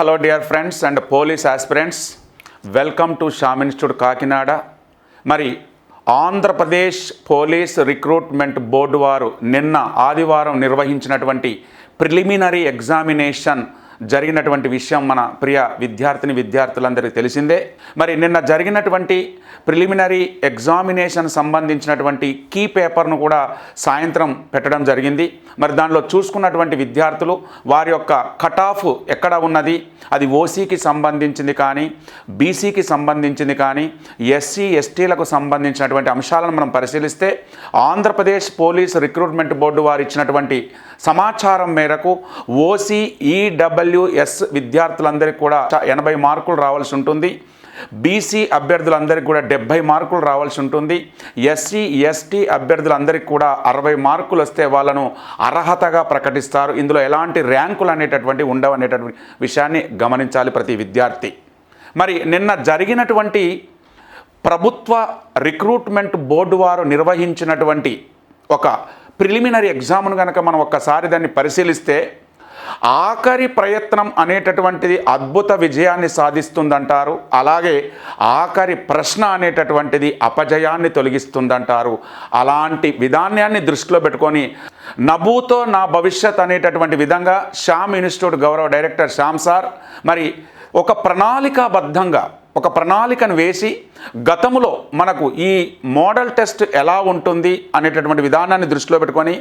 Hello dear friends and police aspirants welcome to Shyam institute Kakinada. మరి Andhra Pradesh police recruitment board వారు నిన్న ఆదివారం నిర్వహించినటువంటి ప్రిలిమినరీ ఎగ్జామినేషన్ జరిగినటువంటి విషయం మన ప్రియ విద్యార్థిని విద్యార్థులందరికీ తెలిసిందే. మరి నిన్న జరిగినటువంటి ప్రిలిమినరీ ఎగ్జామినేషన్ సంబంధించినటువంటి కీ పేపర్ను కూడా సాయంత్రం పెట్టడం జరిగింది. మరి దానిలో చూసుకున్నటువంటి విద్యార్థులు వారి యొక్క కట్ ఆఫ్ ఎక్కడ ఉన్నది? అది ఓసీకి సంబంధించింది కానీ బీసీకి సంబంధించింది కానీ ఎస్సీ ఎస్టీలకు సంబంధించినటువంటి అంశాలను మనం పరిశీలిస్తే ఆంధ్రప్రదేశ్ పోలీస్ రిక్రూట్మెంట్ బోర్డు వారు ఇచ్చినటువంటి సమాచారం మేరకు ఓసీ ఎస్ విద్యార్థులందరికీ కూడా ఎనభై మార్కులు రావాల్సి ఉంటుంది. బీసీ అభ్యర్థులందరికీ కూడా డెబ్బై మార్కులు రావాల్సి ఉంటుంది. ఎస్సీ ఎస్టీ అభ్యర్థులందరికీ కూడా అరవై మార్కులు వస్తే వాళ్ళను అర్హతగా ప్రకటిస్తారు. ఇందులో ఎలాంటి ర్యాంకులు అనేటటువంటి ఉండవు అనేటటువంటి విషయాన్ని గమనించాలి ప్రతి విద్యార్థి. మరి నిన్న జరిగినటువంటి ప్రభుత్వ రిక్రూట్మెంట్ బోర్డు వారు నిర్వహించినటువంటి ఒక ప్రిలిమినరీ ఎగ్జామ్ను కనుక మనం ఒక్కసారి దాన్ని పరిశీలిస్తే ఆఖరి ప్రయత్నం అనేటటువంటిది అద్భుత విజయాన్ని సాధిస్తుందంటారు. అలాగే ఆఖరి ప్రశ్న అనేటటువంటిది అపజయాన్ని తొలగిస్తుందంటారు. అలాంటి విధానాన్ని దృష్టిలో పెట్టుకొని నభూతో నా భవిష్యత్ అనేటటువంటి విధంగా శ్యామ్ ఇన్స్టిట్యూట్ గౌరవ డైరెక్టర్ శ్యామ్ సార్ మరి ఒక ప్రణాళికాబద్ధంగా ఒక ప్రణాళికను వేసి గతంలో మనకు ఈ మోడల్ టెస్ట్ ఎలా ఉంటుంది అనేటటువంటి విధానాన్ని దృష్టిలో పెట్టుకొని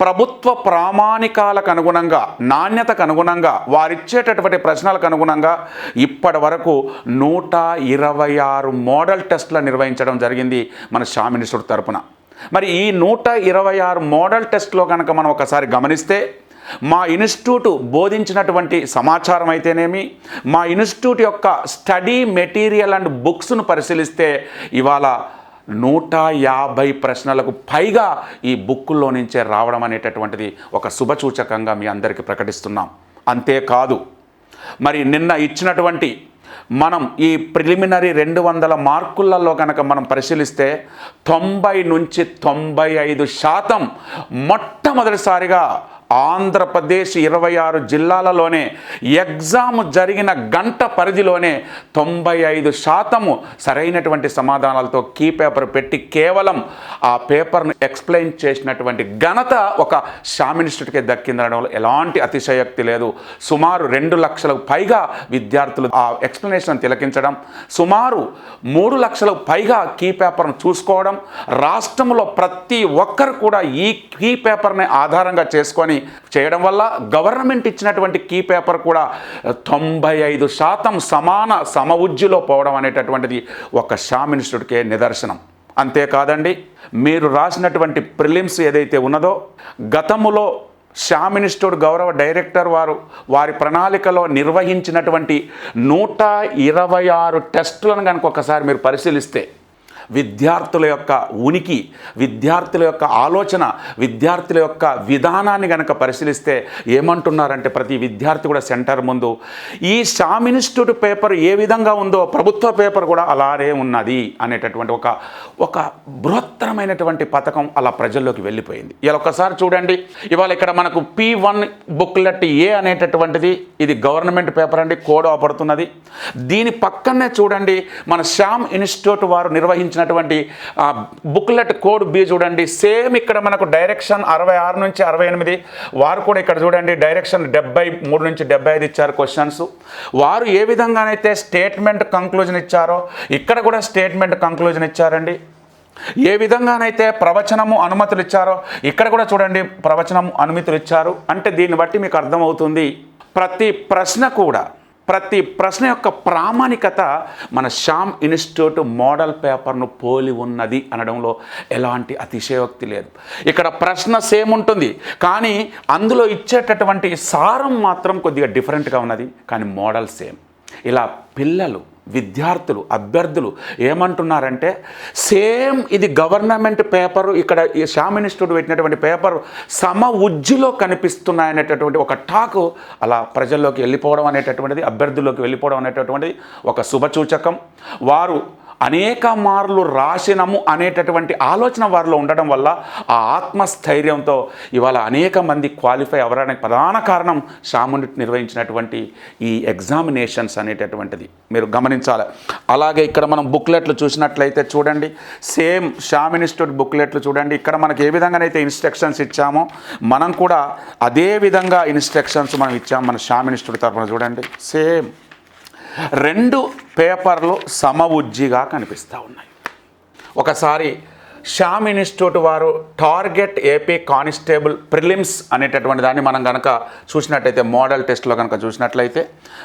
ప్రభుత్వ ప్రామాణికాలకు అనుగుణంగా నాణ్యతకు అనుగుణంగా వారిచ్చేటటువంటి ప్రశ్నలకు అనుగుణంగా ఇప్పటి వరకు నూట ఇరవై ఆరు మోడల్ టెస్టులను నిర్వహించడం జరిగింది మన షా మినిస్టర్ తరపున. మరి ఈ నూట ఇరవై ఆరు మోడల్ టెస్ట్లో కనుక మనం ఒకసారి గమనిస్తే మా ఇన్స్టిట్యూట్ బోధించినటువంటి సమాచారం అయితేనేమి? మా ఇన్స్టిట్యూట్ యొక్క స్టడీ మెటీరియల్ అండ్ బుక్స్ను పరిశీలిస్తే ఇవాళ నూట యాభై ప్రశ్నలకు పైగా ఈ బుక్కుల్లో నుంచే రావడం అనేటటువంటిది ఒక శుభసూచకంగా మీ అందరికీ ప్రకటిస్తున్నాం. అంతేకాదు మరి నిన్న ఇచ్చినటువంటి మనం ఈ ప్రిలిమినరీ రెండు వందల మార్కులలో కనుక మనం పరిశీలిస్తే తొంభై నుంచి తొంభై ఐదు శాతం మొట్టమొదటిసారిగా ఆంధ్రప్రదేశ్ ఇరవై ఆరు జిల్లాలలోనే ఎగ్జామ్ జరిగిన గంట పరిధిలోనే తొంభై ఐదు శాతము సరైనటువంటి సమాధానాలతో కీ పేపర్ పెట్టి కేవలం ఆ పేపర్ను ఎక్స్ప్లెయిన్ చేసినటువంటి ఘనత ఒక షామ్ ఇన్స్టిట్యూట్కే వల్ల ఎలాంటి అతిశయోక్తి లేదు. సుమారు రెండు లక్షలకు పైగా విద్యార్థులు ఆ ఎక్స్ప్లెనేషన్ తిలకించడం సుమారు మూడు లక్షలకు పైగా కీ పేపర్ను చూసుకోవడం రాష్ట్రంలో ప్రతి ఒక్కరు కూడా ఈ కీ పేపర్ని ఆధారంగా చేసుకొని చేయడం వల్ల గవర్నమెంట్ ఇచ్చినటువంటి కీ పేపర్ కూడా తొంభై ఐదు శాతం సమాన సమవుజ్జిలో పోవడం అనేటటువంటిది ఒక షామ్ ఇన్స్టిట్యూట్కే నిదర్శనం. అంతేకాదండి మీరు రాసినటువంటి ప్రిలిమ్స్ ఏదైతే ఉన్నదో గతములో శ్యామ్ ఇన్స్టిట్యూట్ గౌరవ డైరెక్టర్ వారు వారి ప్రణాళికలో నిర్వహించినటువంటి నూట ఇరవై ఆరు టెస్టులను కనుక ఒకసారి మీరు పరిశీలిస్తే విద్యార్థుల యొక్క ఉనికి విద్యార్థుల యొక్క ఆలోచన విద్యార్థుల యొక్క విధానాన్ని కనుక పరిశీలిస్తే ఏమంటున్నారంటే ప్రతి విద్యార్థి కూడా సెంటర్ ముందు ఈ షామ్ ఇన్స్టిట్యూట్ పేపర్ ఏ విధంగా ఉందో ప్రభుత్వ పేపర్ కూడా అలానే ఉన్నది అనేటటువంటి ఒక ఒక బృహత్తరమైనటువంటి పథకం అలా ప్రజల్లోకి వెళ్ళిపోయింది. ఇలా ఒకసారి చూడండి ఇవాళ ఇక్కడ మనకు పి వన్ బుక్లెట్ ఏ అనేటటువంటిది ఇది గవర్నమెంట్ పేపర్ అండి కోడ్ అవపడుతున్నది దీని పక్కనే చూడండి మన శ్యామ్ ఇన్స్టిట్యూట్ వారు నిర్వహించ ఆ, బుక్లెట్ కోడ్ బి చూడండి. సేమ్ ఇక్కడ మనకు డైరెక్షన్ అరవై ఆరు నుంచి అరవై ఎనిమిది. వారు కూడా ఇక్కడ చూడండి డైరెక్షన్ డెబ్బై మూడు నుంచి డెబ్బై ఐదు ఇచ్చారు క్వశ్చన్స్ వారు ఏ విధంగానైతే స్టేట్మెంట్ కంక్లూజన్ ఇచ్చారో ఇక్కడ కూడా స్టేట్మెంట్ కంక్లూజన్ ఇచ్చారండి. ఏ విధంగానైతే ప్రవచనము అనుమతులు ఇచ్చారో ఇక్కడ కూడా చూడండి ప్రవచనము అనుమతులు ఇచ్చారు. అంటే దీన్ని బట్టి మీకు అర్థమవుతుంది. ప్రతి ప్రశ్న కూడా ప్రతి ప్రశ్న యొక్క ప్రామాణికత మన శ్యామ్ ఇన్స్టిట్యూట్ మోడల్ పేపర్ను పోలి ఉన్నది అనడంలో ఎలాంటి అతిశయోక్తి లేదు. ఇక్కడ ప్రశ్న సేమ్ ఉంటుంది కానీ అందులో ఇచ్చేటటువంటి సారం మాత్రం కొద్దిగా డిఫరెంట్గా ఉన్నది కానీ మోడల్ సేమ్. ఇలా పిల్లలు విద్యార్థులు అభ్యర్థులు ఏమంటున్నారంటే సేమ్ ఇది గవర్నమెంట్ పేపరు ఇక్కడ ఈ శ్యామ్ ఇన్స్టిట్యూట్ పెట్టినటువంటి పేపర్ సమ ఉజ్జిలో కనిపిస్తున్నాయనేటటువంటి ఒక టాక్ అలా ప్రజల్లోకి వెళ్ళిపోవడం అనేటటువంటిది అభ్యర్థుల్లోకి వెళ్ళిపోవడం అనేటటువంటిది ఒక శుభసూచకం వారు అనేక మార్లు రాసినము అనేటటువంటి ఆలోచన వారిలో ఉండడం వల్ల ఆ ఆత్మస్థైర్యంతో ఇవాళ అనేక మంది క్వాలిఫై అవ్వడానికి ప్రధాన కారణం శాముని నిర్వహించినటువంటి ఈ ఎగ్జామినేషన్స్ అనేటటువంటిది. మీరు గమనించాలి. అలాగే ఇక్కడ మనం బుక్లెట్లు చూసినట్లయితే చూడండి. సేమ్ షామ్ ఇన్స్టిట్యూట్ బుక్లెట్లు చూడండి. ఇక్కడ మనకి ఏ విధంగానైతే ఇన్స్ట్రక్షన్స్ ఇచ్చామో మనం కూడా అదే విధంగా ఇన్స్ట్రక్షన్స్ మనం ఇచ్చాము మన షామ్ ఇన్స్టిట్యూట్ తరఫున చూడండి. సేమ్ రెండు పేపర్లు సమవుజ్జిగా కనిపిస్తూ ఉన్నాయి. ఒకసారి శ్యామ్ ఇన్స్టిట్యూట్ వారు టార్గెట్ ఏపీ కానిస్టేబుల్ ప్రిలిమ్స్ అనేటటువంటి దాన్ని మనం కనుక చూసినట్టయితే మోడల్ టెస్ట్లో కనుక చూసినట్లయితే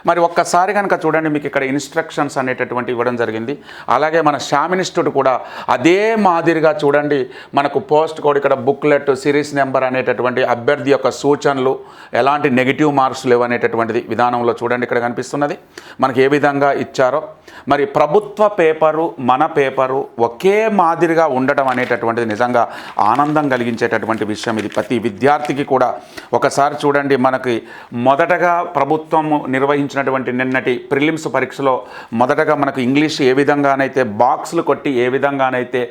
మరి ఒక్కసారి కనుక చూడండి మీకు ఇక్కడ ఇన్స్ట్రక్షన్స్ అనేటటువంటి ఇవ్వడం జరిగింది. అలాగే మన శ్యామ్ ఇన్స్టిట్యూట్ కూడా అదే మాదిరిగా చూడండి మనకు పోస్ట్ కోడ్ ఇక్కడ బుక్లెట్ సిరీస్ నెంబర్ అనేటటువంటి అభ్యర్థి యొక్క సూచనలు ఎలాంటి నెగిటివ్ మార్క్స్ లేవు అనేటటువంటిది విధానంలో చూడండి ఇక్కడ కనిపిస్తున్నది. మనకి ఏ విధంగా ఇచ్చారో మరి ప్రభుత్వ పేపరు మన పేపరు ఒకే మాదిరిగా ఉండటం అనేటటువంటిది నిజంగా ఆనందం కలిగించేటటువంటి విషయం ఇది. ప్రతి విద్యార్థికి కూడా ఒకసారి చూడండి మనకి మొదటగా ప్రభుత్వం నిర్వహించినటువంటి నిన్నటి ప్రిలిమ్స్ పరీక్షలో మొదటగా మనకు ఇంగ్లీష్ ఏ విధంగానైతే బాక్సులు కొట్టి ఏ విధంగానైతే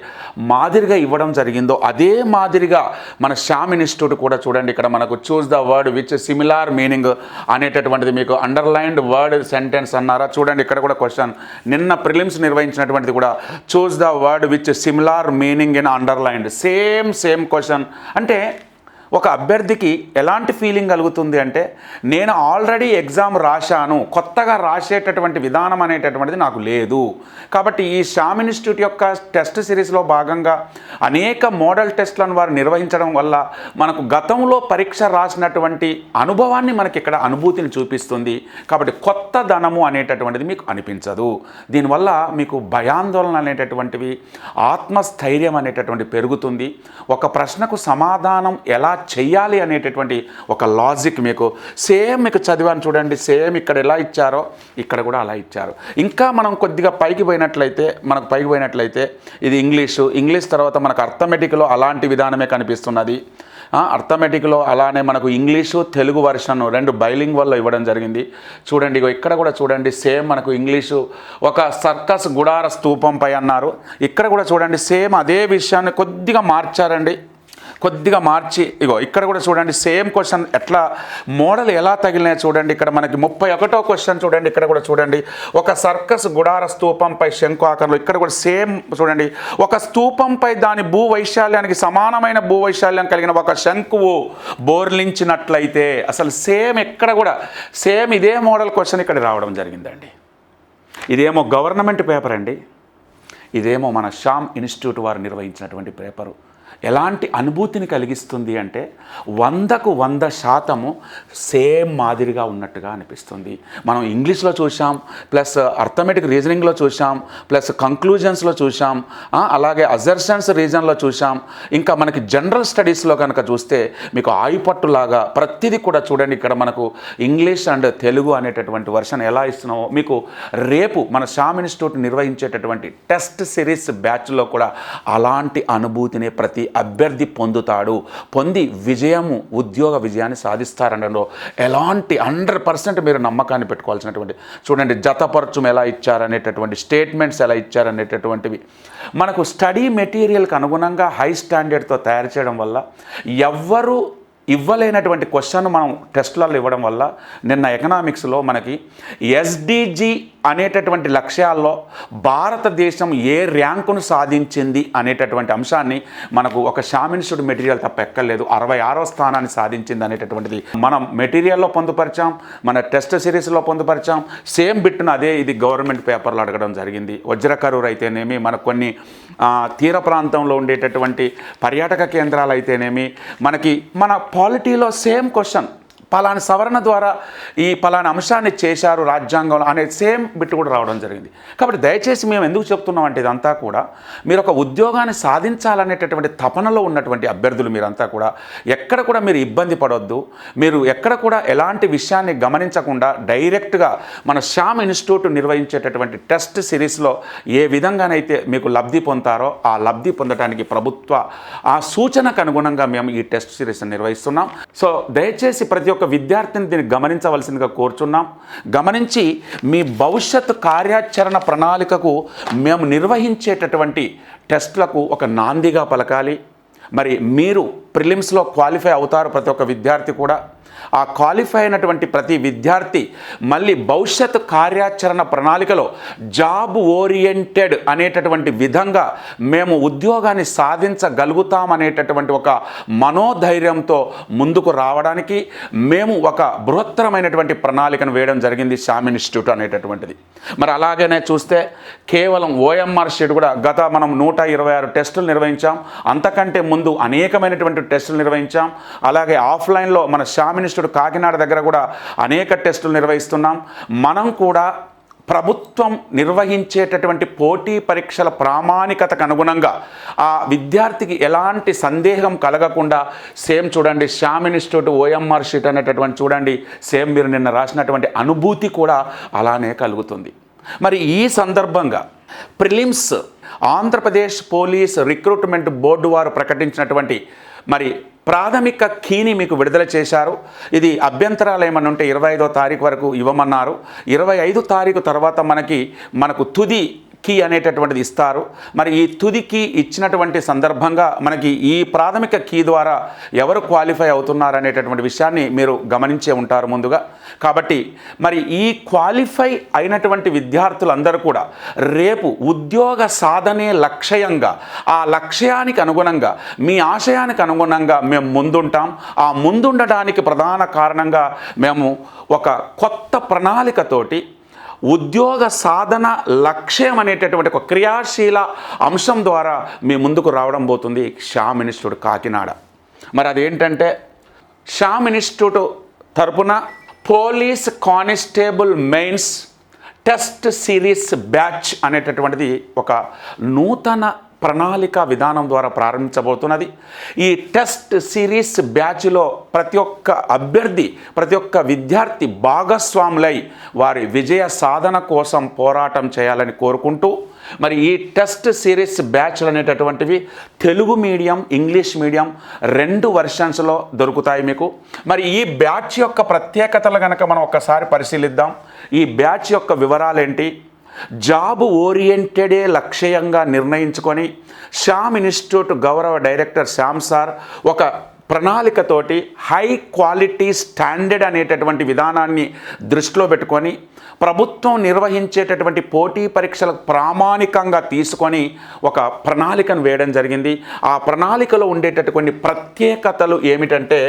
మాదిరిగా ఇవ్వడం జరిగిందో అదే మాదిరిగా మన శ్యామ్ ఇన్స్టిట్యూట్ కూడా చూడండి ఇక్కడ మనకు choose the word which similar meaning అనేటటువంటిది మీకు అండర్లైన్డ్ వర్డ్ సెంటెన్స్ అన్నారా? చూడండి ఇక్కడ కూడా క్వశ్చన్ నిన్న ప్రిలిమ్స్ నిర్వహించినటువంటిది కూడా choose the word which similar meaning in underlined same same question అంటే ఒక అభ్యర్థికి ఎలాంటి ఫీలింగ్ కలుగుతుంది అంటే నేను ఆల్రెడీ ఎగ్జామ్ రాశాను కొత్తగా రాసేటటువంటి విధానం అనేటటువంటిది నాకు లేదు. కాబట్టి ఈ షామ్ ఇన్స్టిట్యూట్ యొక్క టెస్ట్ సిరీస్లో భాగంగా అనేక మోడల్ టెస్ట్లను వారు నిర్వహించడం వల్ల మనకు గతంలో పరీక్ష రాసినటువంటి అనుభవాన్ని మనకి ఇక్కడ అనుభూతిని చూపిస్తుంది. కాబట్టి కొత్త ధనము అనేటటువంటిది మీకు అనిపించదు. దీనివల్ల మీకు భయాందోళన అనేటటువంటివి ఆత్మస్థైర్యం అనేటటువంటి పెరుగుతుంది. ఒక ప్రశ్నకు సమాధానం ఎలా చెయ్యాలి అనేటటువంటి ఒక లాజిక్ మీకు. సేమ్ మీకు చదివాను చూడండి సేమ్ ఇక్కడ ఎలా ఇచ్చారో ఇక్కడ కూడా అలా ఇచ్చారు. ఇంకా మనం కొద్దిగా పైకి పోయినట్లయితే మనకు పైకి పోయినట్లయితే ఇది ఇంగ్లీషు. ఇంగ్లీష్ తర్వాత మనకు అర్థమెటిక్లో అలాంటి విధానమే కనిపిస్తున్నది. అర్థమెటిక్లో అలానే మనకు ఇంగ్లీషు తెలుగు వర్షన్ రెండు బైలింగ్ వల్ల ఇవ్వడం జరిగింది. చూడండి ఇగో ఇక్కడ కూడా చూడండి సేమ్ మనకు ఇంగ్లీషు ఒక సర్కస్ గుడార స్తూపంపై అన్నారు. ఇక్కడ కూడా చూడండి సేమ్ అదే విషయాన్ని కొద్దిగా మార్చారండి. కొద్దిగా మార్చి ఇగో ఇక్కడ కూడా చూడండి సేమ్ క్వశ్చన్ ఎట్లా మోడల్ ఎలా తగిలినాయో చూడండి ఇక్కడ మనకి ముప్పై ఒకటో క్వశ్చన్ చూడండి ఇక్కడ కూడా చూడండి. ఒక సర్కస్ గుడార స్తూపంపై శంకు ఆకారంలో ఇక్కడ కూడా సేమ్ చూడండి. ఒక స్తూపంపై దాని భూ వైశాల్యానికి సమానమైన భూ వైశాల్యం కలిగిన ఒక శంకువు బోర్లించినట్లయితే అసలు సేమ్ ఎక్కడ కూడా సేమ్ ఇదే మోడల్ క్వశ్చన్ ఇక్కడ రావడం జరిగిందండి. ఇదేమో గవర్నమెంట్ పేపర్ అండి. ఇదేమో మన షామ్ ఇన్స్టిట్యూట్ వారు నిర్వహించినటువంటి పేపరు. ఎలాంటి అనుభూతిని కలిగిస్తుంది అంటే వందకు వంద శాతము సేమ్ మాదిరిగా ఉన్నట్టుగా అనిపిస్తుంది. మనం ఇంగ్లీష్లో చూసాం ప్లస్ అర్థమెటిక్ రీజనింగ్లో చూసాం ప్లస్ కంక్లూజన్స్లో చూసాం అలాగే అజర్షన్స్ రీజన్లో చూసాం ఇంకా మనకి జనరల్ స్టడీస్లో కనుక చూస్తే మీకు ఆయుపట్టులాగా ప్రతిదీ కూడా చూడండి ఇక్కడ మనకు ఇంగ్లీష్ అండ్ తెలుగు అనేటటువంటి వర్షన్ ఎలా ఇస్తున్నామో. మీకు రేపు మన షామ్ ఇన్స్టిట్యూట్ నిర్వహించేటటువంటి టెస్ట్ సిరీస్ బ్యాచ్లో కూడా అలాంటి అనుభూతిని ప్రతి అభ్యర్థి పొందుతాడు. పొంది విజయము ఉద్యోగ విజయాన్ని సాధిస్తారనడంలో ఎలాంటి హండ్రెడ్ పర్సెంట్ మీరు నమ్మకాన్ని పెట్టుకోవాల్సినటువంటి చూడండి జతపరచం ఎలా ఇచ్చారనేటటువంటి స్టేట్మెంట్స్ ఎలా ఇచ్చారనేటటువంటివి. మనకు స్టడీ మెటీరియల్కి అనుగుణంగా హై స్టాండర్డ్తో తయారు చేయడం వల్ల ఎవ్వరూ ఇవ్వలేనటువంటి క్వశ్చన్ మనం టెస్ట్లలో ఇవ్వడం వల్ల నిన్న ఎకనామిక్స్లో మనకి ఎస్డిజి అనేటటువంటి లక్ష్యాల్లో భారతదేశం ఏ ర్యాంకును సాధించింది అనేటటువంటి అంశాన్ని మనకు ఒక షామిన్స్డ్ మెటీరియల్ తప్ప ఎక్కర్లేదు. అరవై ఆరో స్థానాన్ని సాధించింది అనేటటువంటిది మనం మెటీరియల్లో పొందుపరిచాం మన టెస్ట్ సిరీస్లో పొందుపరిచాం సేమ్ బిట్ను అదే ఇది గవర్నమెంట్ పేపర్లో అడగడం జరిగింది. వజ్రకరూర్ అయితేనేమి మనకు కొన్ని తీర ప్రాంతంలో ఉండేటటువంటి పర్యాటక కేంద్రాలు అయితేనేమి మనకి మన పాలిటీలో సేమ్ క్వశ్చన్. పలాని సవరణ ద్వారా ఈ పలాని అంశాన్ని చేశారు రాజ్యాంగంలో అనే సేమ్ బిట్ కూడా రావడం జరిగింది. కాబట్టి దయచేసి మేము ఎందుకు చెప్తున్నాం అంటే ఇదంతా కూడా మీరు ఒక ఉద్యోగాన్ని సాధించాలనేటటువంటి తపనలో ఉన్నటువంటి అభ్యర్థులు మీరంతా కూడా ఎక్కడ కూడా మీరు ఇబ్బంది పడొద్దు. మీరు ఎక్కడ కూడా ఎలాంటి విషయాన్ని గమనించకుండా డైరెక్ట్గా మన శ్యామ్ ఇన్స్టిట్యూట్ నిర్వహించేటటువంటి టెస్ట్ సిరీస్లో ఏ విధంగానైతే మీకు లబ్ధి పొందుతారో ఆ లబ్ధి పొందడానికి ప్రభుత్వ ఆ సూచనకు అనుగుణంగా మేము ఈ టెస్ట్ సిరీస్ నిర్వహిస్తున్నాం. సో దయచేసి ప్రతి ఒక్క ఒక్క విద్యార్థిని దీన్ని గమనించవలసిందిగా కోరుచున్నాం. గమనించి మీ భవిష్యత్ కార్యాచరణ ప్రణాళికకు మేము నిర్వహించేటటువంటి టెస్టులకు ఒక నాందిగా పలకాలి. మరి మీరు ప్రిలిమ్స్లో క్వాలిఫై అవుతారు ప్రతి ఒక్క విద్యార్థి కూడా. ఆ క్వాలిఫై అయినటువంటి ప్రతి విద్యార్థి మళ్ళీ భవిష్యత్ కార్యాచరణ ప్రణాళికలో జాబ్ ఓరియంటెడ్ అనేటటువంటి విధంగా మేము ఉద్యోగాన్ని సాధించగలుగుతాం అనేటటువంటి ఒక మనోధైర్యంతో ముందుకు రావడానికి మేము ఒక బృహత్తరమైనటువంటి ప్రణాళికను వేయడం జరిగింది శ్యామ్ ఇన్స్టిట్యూట్ అనేటటువంటిది. మరి అలాగనే చూస్తే కేవలం ఓఎంఆర్ షీట్ కూడా గత మనం నూట ఇరవై ఆరు టెస్టులు నిర్వహించాం. అంతకంటే ముందు అనేకమైనటువంటి టెస్టులు నిర్వహించాం. అలాగే ఆఫ్లైన్లో మన శ్యామ్ మినిస్టర్ కాకినాడ దగ్గర కూడా అనేక టెస్టులు నిర్వహిస్తున్నాం. మనం కూడా ప్రభుత్వం నిర్వహించేటటువంటి పోటీ పరీక్షల ప్రామాణికతకు అనుగుణంగా ఆ విద్యార్థికి ఎలాంటి సందేహం కలగకుండా సేమ్ చూడండి శ్యామ్ ఇన్స్టిట్యూట్ ఓఎంఆర్ షీట్ అనేటటువంటి చూడండి సేమ్ మీరు నిన్న రాసినటువంటి అనుభూతి కూడా అలానే కలుగుతుంది. మరి ఈ సందర్భంగా prelims Andhra Pradesh police recruitment board వారు ప్రకటించినటువంటి మరి ప్రాథమిక కీని మీకు విడుదల చేశారు. ఇది అభ్యంతరాలు ఏమన్నా ఉంటే ఇరవై ఐదో తారీఖు వరకు ఇవ్వమన్నారు. ఇరవై ఐదు తారీఖు తర్వాత మనకి మనకు తుది కీ అనేటటువంటిది ఇస్తారు. మరి ఈ తుది కీ ఇచ్చినటువంటి సందర్భంగా మనకి ఈ ప్రాథమిక కీ ద్వారా ఎవరు క్వాలిఫై అవుతున్నారు అనేటటువంటి విషయాన్ని మీరు గమనించే ఉంటారు ముందుగా. కాబట్టి మరి ఈ క్వాలిఫై అయినటువంటి విద్యార్థులందరూ కూడా రేపు ఉద్యోగ సాధనే లక్ష్యంగా ఆ లక్ష్యానికి అనుగుణంగా మీ ఆశయానికి అనుగుణంగా మేము ముందుంటాం. ఆ ముందుండడానికి ప్రధాన కారణంగా మేము ఒక కొత్త ప్రణాళికతోటి ఉద్యోగ సాధన లక్ష్యం అనేటటువంటి ఒక క్రియాశీల అంశం ద్వారా మీ ముందుకు రావడం పోతుంది శ్యామ్ ఇన్స్టిట్యూట్ కాకినాడ. మరి అదేంటంటే శ్యామ్ ఇన్స్టిట్యూట్ తరపున police constable mains test series batch అనేటటువంటిది ఒక నూతన ప్రణాళిక విధానం ద్వారా ప్రారంభించబోతున్నది. ఈ టెస్ట్ సిరీస్ బ్యాచ్లో ప్రతి ఒక్క అభ్యర్థి ప్రతి ఒక్క విద్యార్థి భాగస్వాములై వారి విజయ సాధన కోసం పోరాటం చేయాలని కోరుకుంటూ మరి ఈ టెస్ట్ సిరీస్ బ్యాచ్లు అనేటటువంటివి తెలుగు మీడియం ఇంగ్లీష్ మీడియం రెండు వర్షన్స్లో దొరుకుతాయి మీకు. మరి ఈ బ్యాచ్ యొక్క ప్రత్యేకతలు కనుక మనం ఒక్కసారి పరిశీలిద్దాం. ఈ బ్యాచ్ యొక్క వివరాలేంటి? జాబ్ ఓరియంటెడే లక్ష్యంగా నిర్ణయించుకొని శ్యామ్ ఇన్స్టిట్యూట్ గౌరవ డైరెక్టర్ శ్యామ్ సార్ ఒక ప్రణాళికతోటి హై క్వాలిటీ స్టాండర్డ్ అనేటటువంటి విధానాన్ని దృష్టిలో పెట్టుకొని ప్రభుత్వం నిర్వహించేటటువంటి పోటీ పరీక్షలకు ప్రామాణికంగా తీసుకొని ఒక ప్రణాళికను వేయడం జరిగింది. ఆ ప్రణాళికలో ఉండేటటువంటి ప్రత్యేకతలు ఏమిటంటే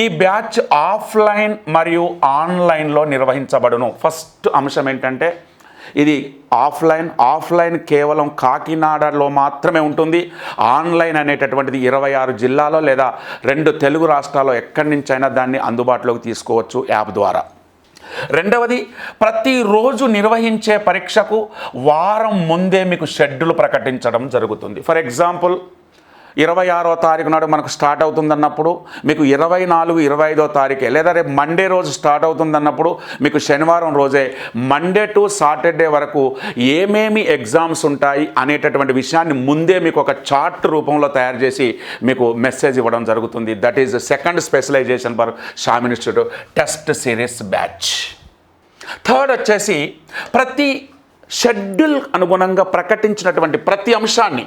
ఈ బ్యాచ్ ఆఫ్లైన్ మరియు ఆన్లైన్లో నిర్వహించబడును. ఫస్ట్ అంశం ఏంటంటే ఇది ఆఫ్లైన్ ఆఫ్లైన్ కేవలం కాకినాడలో మాత్రమే ఉంటుంది. ఆన్లైన్ అనేటటువంటిది ఇరవై ఆరు జిల్లాలో లేదా రెండు తెలుగు రాష్ట్రాల్లో ఎక్కడి నుంచైనా దాన్ని అందుబాటులోకి తీసుకోవచ్చు యాప్ ద్వారా. రెండవది ప్రతిరోజు నిర్వహించే పరీక్షకు వారం ముందే మీకు షెడ్యూల్ ప్రకటించడం జరుగుతుంది. ఫర్ ఎగ్జాంపుల్ ఇరవై ఆరో తారీఖు నాడు మనకు స్టార్ట్ అవుతుందన్నప్పుడు మీకు ఇరవై నాలుగు ఇరవై ఐదో తారీఖే లేదా రేపు మండే రోజు స్టార్ట్ అవుతుందన్నప్పుడు మీకు శనివారం రోజే మండే టు సాటర్డే వరకు ఏమేమి ఎగ్జామ్స్ ఉంటాయి అనేటటువంటి విషయాన్ని ముందే మీకు ఒక చార్ట్ రూపంలో తయారు చేసి మీకు మెసేజ్ ఇవ్వడం జరుగుతుంది. That is second specialization for Shyam institute test series batch third వచ్చేసి ప్రతి షెడ్యూల్ అనుగుణంగా ప్రకటించినటువంటి ప్రతి అంశాన్ని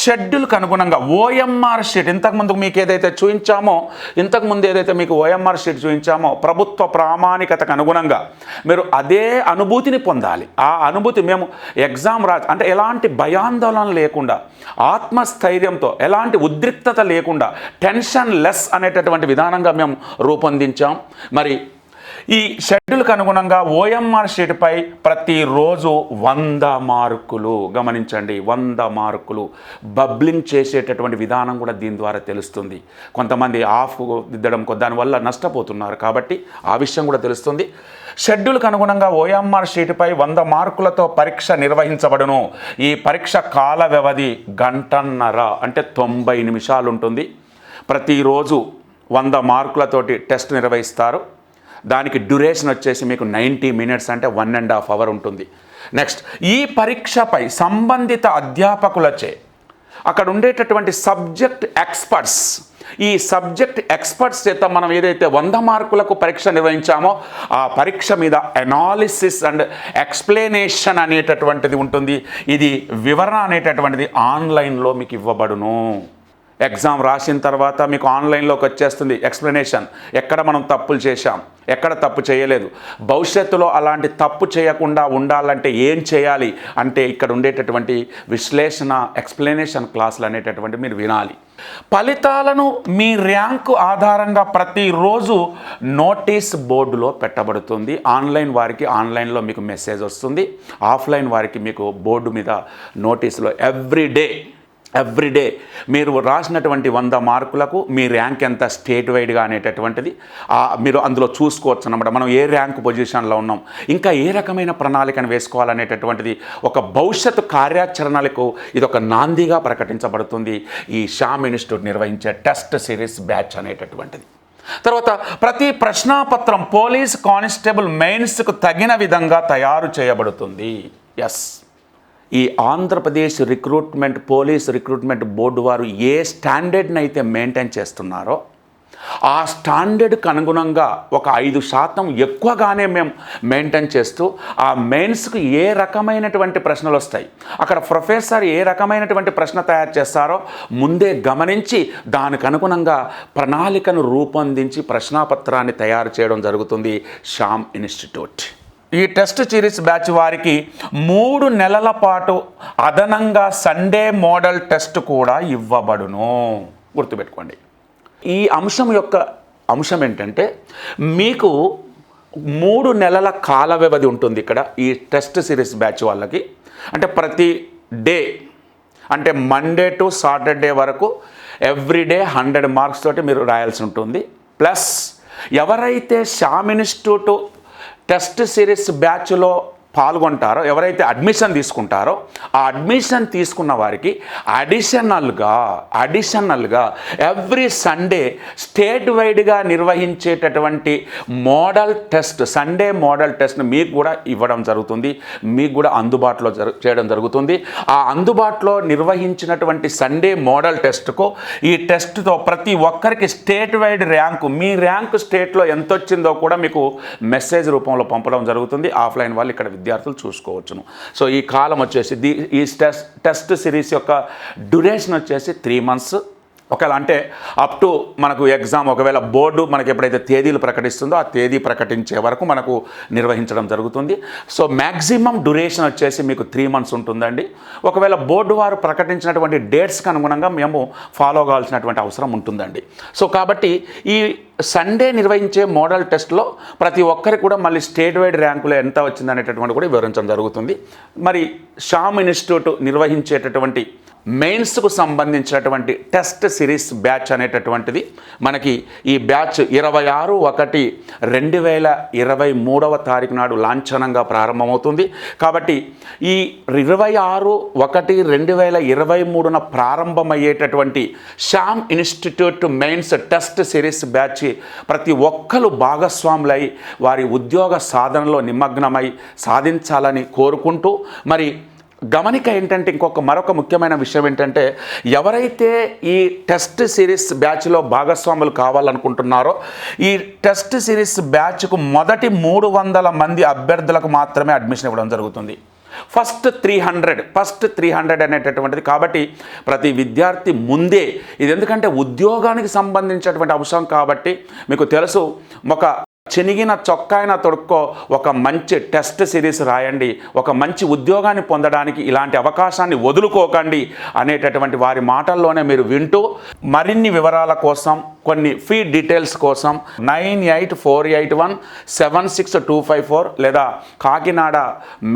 షెడ్యూల్కి అనుగుణంగా ఓఎంఆర్ షీట్. ఇంతకుముందు మీకు ఏదైతే చూపించామో ఇంతకుముందు ఏదైతే మీకు ఓఎంఆర్ షీట్ చూపించామో ప్రభుత్వ ప్రామాణికతకు అనుగుణంగా మీరు అదే అనుభూతిని పొందాలి. ఆ అనుభూతి మేము ఎగ్జామ్ రా అంటే ఎలాంటి భయాందోళన లేకుండా ఆత్మస్థైర్యంతో ఎలాంటి ఉద్రిక్తత లేకుండా టెన్షన్ లెస్ అనేటటువంటి విధానంగా మేము రూపొందించాం. మరి ఈ షెడ్యూల్కి అనుగుణంగా ఓఎంఆర్ షీట్పై ప్రతిరోజు వంద మార్కులు గమనించండి వంద మార్కులు బబ్లింగ్ చేసేటటువంటి విధానం కూడా దీని ద్వారా తెలుస్తుంది. కొంతమంది ఆఫ్ దిద్దడం దానివల్ల నష్టపోతున్నారు కాబట్టి ఆ విషయం కూడా తెలుస్తుంది. షెడ్యూల్కి అనుగుణంగా ఓఎంఆర్ షీట్పై వంద మార్కులతో పరీక్ష నిర్వహించబడును. ఈ పరీక్ష కాల వ్యవధి గంటన్నర అంటే తొంభై నిమిషాలు ఉంటుంది ప్రతిరోజు వంద మార్కులతోటి టెస్ట్ నిర్వహిస్తారు. దానికి డ్యూరేషన్ వచ్చేసి మీకు నైంటీ మినిట్స్ అంటే వన్ అండ్ హాఫ్ అవర్ ఉంటుంది. నెక్స్ట్ ఈ పరీక్షపై సంబంధిత అధ్యాపకులచే అక్కడ ఉండేటటువంటి సబ్జెక్ట్ ఎక్స్పర్ట్స్ ఈ సబ్జెక్ట్ ఎక్స్పర్ట్స్ చేత మనం ఏదైతే వంద మార్కులకు పరీక్ష నిర్వహించామో ఆ పరీక్ష మీద అనాలిసిస్ అండ్ ఎక్స్ప్లెనేషన్ అనేటటువంటిది ఉంటుంది. ఇది వివరణ అనేటటువంటిది ఆన్లైన్లో మీకు ఇవ్వబడును. ఎగ్జామ్ రాసిన తర్వాత మీకు ఆన్లైన్లోకి వచ్చేస్తుంది ఎక్స్ప్లెనేషన్. ఎక్కడ మనం తప్పులు చేశాం? ఎక్కడ తప్పు చేయలేదు? భవిష్యత్తులో అలాంటి తప్పు చేయకుండా ఉండాలంటే ఏం చేయాలి? అంటే ఇక్కడ ఉండేటటువంటి విశ్లేషణ ఎక్స్ప్లెనేషన్ క్లాసులు అనేటటువంటి మీరు వినాలి. ఫలితాలను మీ ర్యాంకు ఆధారంగా ప్రతిరోజు నోటీస్ బోర్డులో పెట్టబడుతుంది. ఆన్లైన్ వారికి ఆన్లైన్లో మీకు మెసేజ్ వస్తుంది. ఆఫ్లైన్ వారికి మీకు బోర్డు మీద నోటీసులో ఎవ్రీ డే ఎవ్రీడే మీరు రాసినటువంటి వంద మార్కులకు మీ ర్యాంక్ ఎంత స్టేట్ వైడ్గా అనేటటువంటిది మీరు అందులో చూసుకోవచ్చు అనమాట మనం ఏ ర్యాంక్ పొజిషన్లో ఉన్నాం ఇంకా ఏ రకమైన ప్రణాళికను వేసుకోవాలనేటటువంటిది ఒక భవిష్యత్తు కార్యాచరణలకు ఇది ఒక నాందిగా ప్రకటించబడుతుంది. ఈ షామ్ ఇన్స్టిట్యూట్ నిర్వహించే టెస్ట్ సిరీస్ బ్యాచ్ అనేటటువంటిది. తర్వాత ప్రతి ప్రశ్నాపత్రం పోలీస్ కానిస్టేబుల్ మెయిన్స్కు తగిన విధంగా తయారు చేయబడుతుంది. ఎస్ ఈ Andhra Pradesh recruitment police recruitment board వారు ఏ స్టాండర్డ్ని అయితే మెయింటైన్ చేస్తున్నారో ఆ స్టాండర్డ్కి అనుగుణంగా ఒక ఐదు శాతం ఎక్కువగానే మేము మెయింటైన్ చేస్తూ ఆ మెయిన్స్కు ఏ రకమైనటువంటి ప్రశ్నలు వస్తాయి అక్కడ ప్రొఫెసర్ ఏ రకమైనటువంటి ప్రశ్న తయారు చేస్తారో ముందే గమనించి దానికి అనుగుణంగా ప్రణాళికను రూపొందించి ప్రశ్నాపత్రాన్ని తయారు చేయడం జరుగుతుంది. శ్యామ్ ఇన్స్టిట్యూట్. ఈ టెస్ట్ సిరీస్ బ్యాచ్ వారికి మూడు నెలల పాటు అదనంగా సండే మోడల్ టెస్ట్ కూడా ఇవ్వబడును. గుర్తుపెట్టుకోండి. ఈ అంశం యొక్క అంశం ఏంటంటే మీకు మూడు నెలల కాల వ్యవధి ఉంటుంది ఇక్కడ ఈ టెస్ట్ సిరీస్ బ్యాచ్ వాళ్ళకి. అంటే ప్రతి డే అంటే మండే టు సాటర్డే వరకు ఎవ్రీడే హండ్రెడ్ మార్క్స్ తోటి మీరు రాయాల్సి ఉంటుంది. ప్లస్ ఎవరైతే షామ్ ఇన్స్టిట్యూట్ టెస్ట్ సిరీస్ బ్యాచ్లో పాల్గొంటారో ఎవరైతే అడ్మిషన్ తీసుకుంటారో ఆ అడ్మిషన్ తీసుకున్న వారికి అడిషనల్గా అడిషనల్గా ఎవ్రీ సండే స్టేట్ వైడ్గా నిర్వహించేటటువంటి model test Sunday model test మీకు కూడా ఇవ్వడం జరుగుతుంది మీకు కూడా అందుబాటులో జరు చేయడం జరుగుతుంది. ఆ అందుబాటులో నిర్వహించినటువంటి సండే మోడల్ టెస్ట్కు ఈ టెస్ట్తో ప్రతి ఒక్కరికి స్టేట్ వైడ్ ర్యాంకు మీ ర్యాంకు స్టేట్లో ఎంత వచ్చిందో కూడా మీకు మెసేజ్ రూపంలో పంపడం జరుగుతుంది. ఆఫ్లైన్ వాళ్ళు ఇక్కడ విద్యార్థులు చూసుకోవచ్చును. సో ఈ కాలం వచ్చేసి ఈ టెస్ట్ టెస్ట్ సిరీస్ యొక్క డ్యూరేషన్ వచ్చేసి త్రీ మంత్స్ ఒకవేళ అంటే అప్ టు మనకు ఎగ్జామ్ ఒకవేళ బోర్డు మనకి ఎప్పుడైతే తేదీలు ప్రకటిస్తుందో ఆ తేదీ ప్రకటించే వరకు మనకు నిర్వహించడం జరుగుతుంది. సో మ్యాక్సిమం డ్యూరేషన్ వచ్చేసి మీకు త్రీ మంత్స్ ఉంటుందండి. ఒకవేళ బోర్డు వారు ప్రకటించినటువంటి డేట్స్కి అనుగుణంగా మేము ఫాలో కావాల్సినటువంటి అవసరం ఉంటుందండి. సో కాబట్టి ఈ సండే నిర్వహించే మోడల్ టెస్ట్లో ప్రతి ఒక్కరికి కూడా మళ్ళీ స్టేట్ వైడ్ ర్యాంకులో ఎంత వచ్చిందనేటటువంటి కూడా వివరించడం జరుగుతుంది. మరి షామ్ ఇన్స్టిట్యూట్ నిర్వహించేటటువంటి మెయిన్స్కు సంబంధించినటువంటి టెస్ట్ సిరీస్ బ్యాచ్ అనేటటువంటిది. మనకి ఈ బ్యాచ్ ఇరవై ఆరు ఒకటి రెండు వేల ఇరవై మూడవ తారీఖు నాడు లాంఛనంగా ప్రారంభమవుతుంది. కాబట్టి ఈ ఇరవై ఆరు ఒకటి రెండు వేల ఇరవై మూడున ప్రారంభమయ్యేటటువంటి Shyam institute mains test series batch ప్రతి ఒక్కరు భాగస్వాములై వారి ఉద్యోగ సాధనలో నిమగ్నమై సాధించాలని కోరుకుంటూ మరి గమనిక ఏంటంటే ఇంకొక మరొక ముఖ్యమైన విషయం ఏంటంటే ఎవరైతే ఈ టెస్ట్ సిరీస్ బ్యాచ్లో భాగస్వాములు కావాలనుకుంటున్నారో ఈ టెస్ట్ సిరీస్ బ్యాచ్కు మొదటి మూడు వందల మంది అభ్యర్థులకు మాత్రమే అడ్మిషన్ ఇవ్వడం జరుగుతుంది. First three hundred first three hundred అనేటటువంటిది. కాబట్టి ప్రతి విద్యార్థి ముందే ఇది ఎందుకంటే ఉద్యోగానికి సంబంధించినటువంటి అంశం కాబట్టి మీకు తెలుసు ఒక చినిగిన చొక్కాయన తొడుక్కో ఒక మంచి టెస్ట్ సిరీస్ రాయండి. ఒక మంచి ఉద్యోగాన్ని పొందడానికి ఇలాంటి అవకాశాన్ని వదులుకోకండి అనేటటువంటి వారి మాటల్లోనే మీరు వింటూ మరిన్ని వివరాల కోసం కొన్ని ఫీ డీటెయిల్స్ కోసం nine eight four eight one seven six two five four లేదా కాకినాడ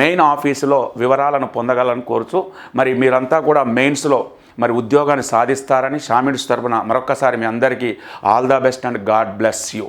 మెయిన్ ఆఫీసులో వివరాలను పొందగలని కోరుచు. మరి మీరంతా కూడా మెయిన్స్లో మరి ఉద్యోగాన్ని సాధిస్తారని షామిడ్స్ తరపున మరొక్కసారి మీ అందరికీ all the best and God bless you.